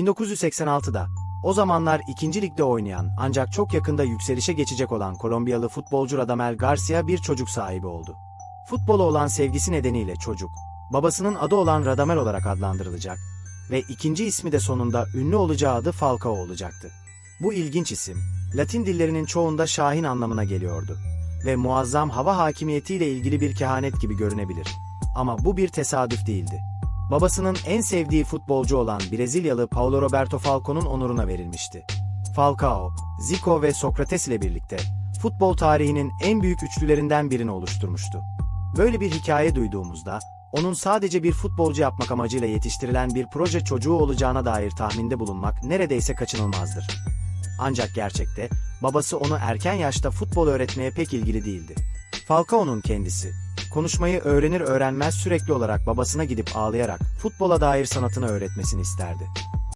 1986'da, o zamanlar 2. ligde oynayan ancak çok yakında yükselişe geçecek olan Kolombiyalı futbolcu Radamel Garcia bir çocuk sahibi oldu. Futbola olan sevgisi nedeniyle çocuk, babasının adı olan Radamel olarak adlandırılacak ve ikinci ismi de sonunda ünlü olacağı adı Falcao olacaktı. Bu ilginç isim, Latin dillerinin çoğunda şahin anlamına geliyordu ve muazzam hava hakimiyetiyle ilgili bir kehanet gibi görünebilir. Ama bu bir tesadüf değildi. Babasının en sevdiği futbolcu olan Brezilyalı Paulo Roberto Falco'nun onuruna verilmişti. Falcao, Zico ve Sokrates ile birlikte futbol tarihinin en büyük üçlülerinden birini oluşturmuştu. Böyle bir hikaye duyduğumuzda, onun sadece bir futbolcu yapmak amacıyla yetiştirilen bir proje çocuğu olacağına dair tahminde bulunmak neredeyse kaçınılmazdır. Ancak gerçekte babası onu erken yaşta futbol öğretmeye pek ilgili değildi. Falcao'nun kendisi, konuşmayı öğrenir öğrenmez sürekli olarak babasına gidip ağlayarak futbola dair sanatını öğretmesini isterdi.